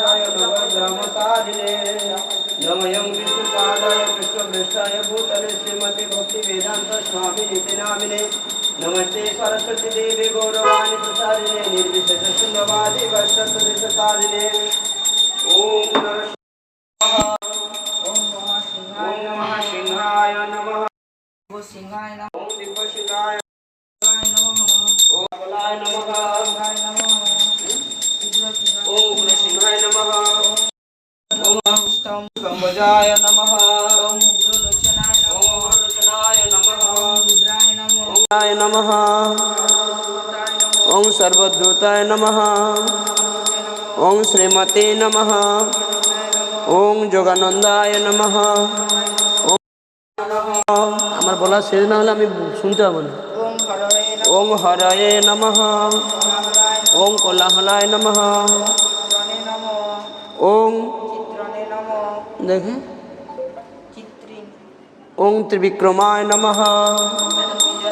विनाशाय भगवद्रामकारिणे नमयं विष्णुपादाय कृष्णभ्रष्टाय भूतले श्रीमती भक्तिवेदान्तस्वामिनिति नामिने नमस्ते सरस्वतीदेवे गौरवाणि प्रसारिणे निर्विशेषशून्यवादि वर्षसदेशकारिणे ॐ सिंहाय नमः सिंहाय नमः। ॐ दिव्यसिंहाय नमः। ॐ नमः। રુદ્રાય નમઃ ઓમ રુદ્રલોચનાય નમઃ ઓમ રુદ્રલોચનાય નમઃ ઓમ રુદ્રાય નમઃ ઓમય નમઃ আমার বলা শেষ না হলে আমি শুনতে পাবো না ওং হরয়ে নম ওং কোলাহলায় নম ওং নমঃ দেখে চিত্রিন ওং ত্রিবিক্রমায় নমঃ বিজয়ায়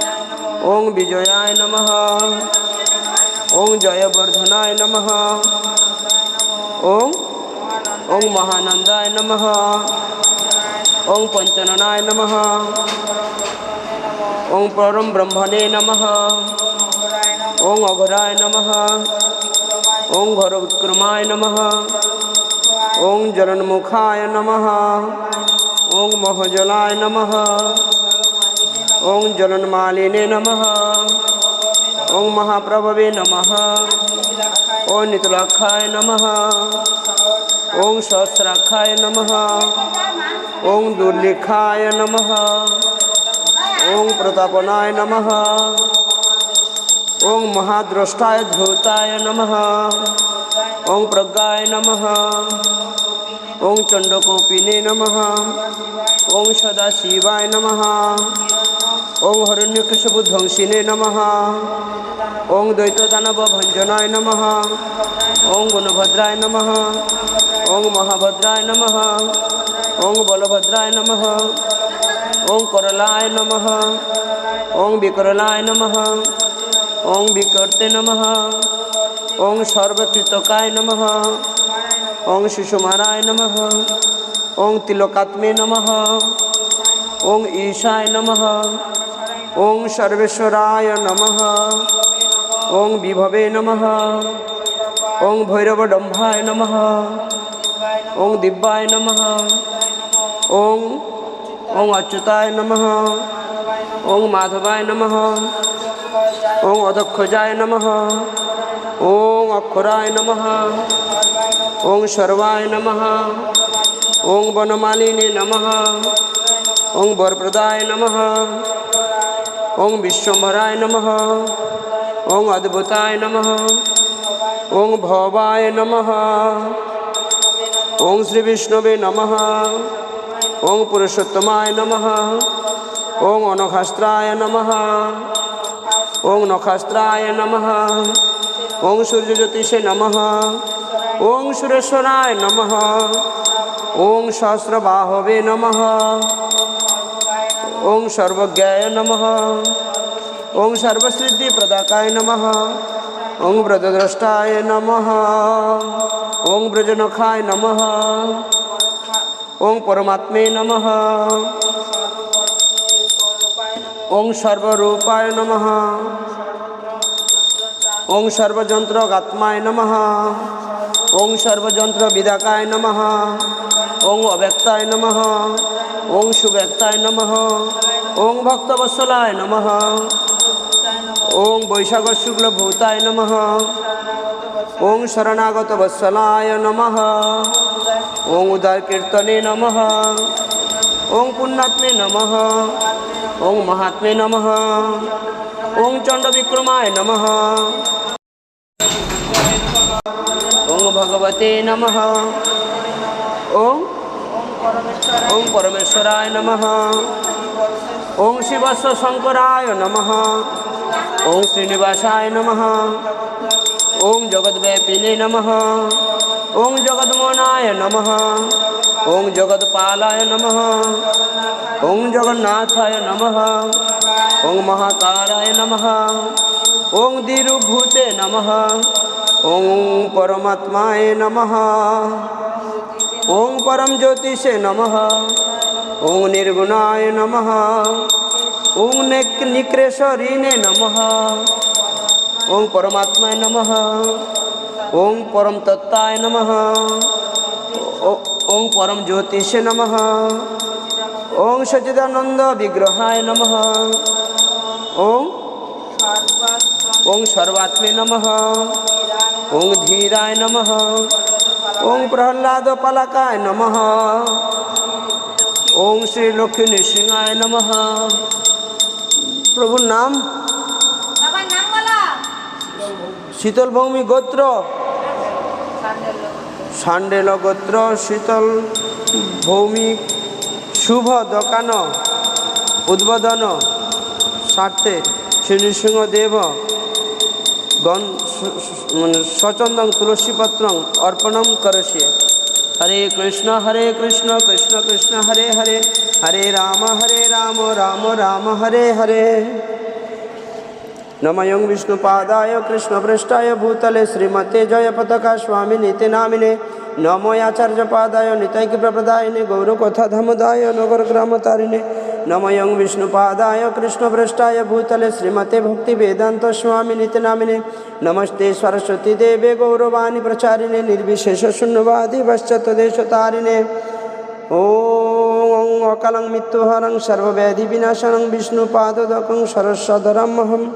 নমঃ ওং বিজয়ায় নমঃ ওং জয়বর্ধনায় নমঃ ওং ওং মহানন্দায় নমঃ ওং পঞ্চননায় নমঃ ওং পরম ব্রহ্মণে নমঃ মঙ্গলায় নমঃ ওং অঘরায় নমঃ ওং ঘর বিক্রমায় নমঃ ওং জলন্মুখায় নমঃ ওং মহজলায় নমঃ ওং জলন্মালিনে নমঃ ওং মহাপ্রভবে নমঃ ওং নিতুলাক্ষায় নমঃ ওং সহস্রাক্ষায় নমঃ ওং দুর্লিখায় নমঃ ওং প্রতাপনায় নমঃ ওং মহাদ্রষ্টায় ধূতায় নমঃ ওং প্রজ্ঞায় নমঃ ওং চণ্ডকোপিনে নমঃ ওং সদাশিবায় নমঃ ওং হরণ্যকৃষবুধ্বংসিনে নমঃ ওং দ্বৈতদানব ভঞ্জনায় নমঃ ওং গুণভদ্রায় নমঃ ওং মহাভদ্রায় নমঃ ওং বলভদ্রায় নমঃ ওং বিকর্তে নমঃ। ওং সর্বকৃতকায় নমঃ। ওং শিশুমারায় নমঃ। ওং তিলকাত্মে নমঃ। ওং ঈশায় নমঃ। ওং সর্বেশ্বরায় নমঃ। ওং বিভবে নমঃ। ওং ভৈরবডম্ভায় নমঃ। ওং দিব্যায় নমঃ। ওং ওং অচ্যুতায় নমঃ। ওং মাধবায় নমঃ ওং অদক্ষজায় নমঃ ওং অক্ষরায় নমঃ ওং সর্বায় নমঃ ওং বনমালিনে নমঃ ওং বরপ্রদায় নমঃ ওং বিশ্বম্ভরায় নমঃ ওং অদ্ভুতায় নমঃ ওং ভবায় নমঃ ওং শ্রীবিষ্ণবে নমঃ ওং পুরুষোত্তমায় নমঃ ওং অনখাস্ত্রায় নমঃ। ওং নখাস্ত্রায় নমঃ। ওং সূর্যজ্যোতিষে নমঃ। ওং সুরেশ্বরায় নমঃ। ওং সহস্রবাহবে নমঃ। ওং সর্বজ্ঞায় নমঃ। ওং সর্বসিদ্ধিপ্রদাকায় নমঃ। ওং ব্রজদ্রষ্টায় নমঃ। ওং ব্রজনখায় নমঃ। ওং পরমাত্মে নমঃ। ওং সর্বরূপায় নমঃ। ওং সর্বযন্ত্রগাত্মায় নমঃ। ওং সর্বযন্ত্রবিদাকায় নমঃ। ওং অব্যক্তায় নমঃ। ওং সুব্যক্তায় নমঃ। ওং ভক্তবৎসলায় নমঃ। ওং বৈশাখ শুক্লভূতায় নমঃ। ওং শরণাগত বৎসলায় নমঃ। ওং উদার কীর্তনে নমঃ। ওং পুণ্যাত্মে নমঃ। ওং মহাত্মে নমঃ। ওং চণ্ডবিক্রমায় নমঃ। ওং ভগবতে নমঃ। ওং ওং পরমেশ্বরায় নমঃ। ওং শিবস্ব শঙ্করায় নমঃ। ওং শ্রীনিবাসায় নমঃ। ওং জগদ্ব্যাপিনে নমঃ। ওং জগদ্মোহনায় নমঃ। ওং জগৎপালায় নমঃ। ওং জগন্নাথায় নমঃ। ওং মহাকারায় নমঃ। ওং দিরুভূতে নমঃ। ওং পরমাত্মায় নমঃ। ওং পরম জ্যোতিষে নমঃ। ওং নির্গুণায় নমঃ। ওং নিক- নিক্রেশ্বরিণে নমঃ। ওং পরমাত্মায় নমঃ। ওং পরম তত্ত্বায় নমঃ। ও- পরম জ্যোতিষে নমঃ। ওং সচিদানন্দ বিগ্রহায় নমঃ। ওং ওং সর্বাত্মে নমঃ। ওং ধীরায় নমঃ। ওং প্রহ্লাদ পালকায় নমঃ। ওং শ্রী লক্ষ্মী নৃসিংহায় নমঃ। প্রভুর নাম? শীতল ভৌমি গোত্র। সান্ডেল গোত্র শীতল ভৌমিক শুভ দোকান, উদ্বোধন, স্বার্থে শ্রী নৃসিংহদেব গণ স- স- মানে সচন্দং তুলসীপত্রং অর্পণম করছে হরে কৃষ্ণ হরে কৃষ্ণ কৃষ্ণ কৃষ্ণ, হরে হরে হরে রাম হরে রাম রাম রাম, হরে হরে। नमयं विष्णुपादाय कृष्णपृष्ठाय भूतले श्रीमते जयपताका स्वामिनीति नामिने नमो आचार्यपादाय नितैकप्रदायिने गौरकथाधमदाय नगरग्रामतारिणे नमयं विष्णुपादाय कृष्णपृष्ठाय भूतले श्रीमते भक्तिवेदान्तस्वामिनीति नामिने नमस्ते सरस्वतीदेवे गौरवाणी प्रचारिणे निर्विशेषशून्यवादि पश्चात्तदेशतारिणे ॐ अकालं मृत्युहरं सर्वव्याधिविनाशनं विष्णुपादोदकं सरस्वधरमहम्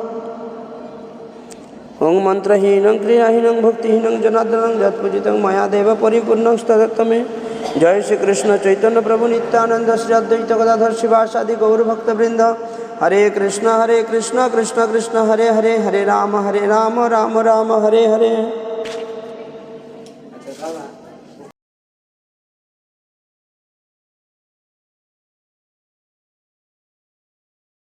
ओं मंत्रहीन क्रियाहीन भक्तिन जनादन जत्पूजित मायादेव परिपूर्णं मे जय श्री कृष्ण चैतन्य प्रभु नित्यानंद श्री अद्वैत गदाधर शिवासादि गौरभक्तवृंद हरे कृष्ण हरे कृष्ण कृष्ण कृष्ण हरे हरे हरे राम हरे राम राम राम हरे हरे, हरे।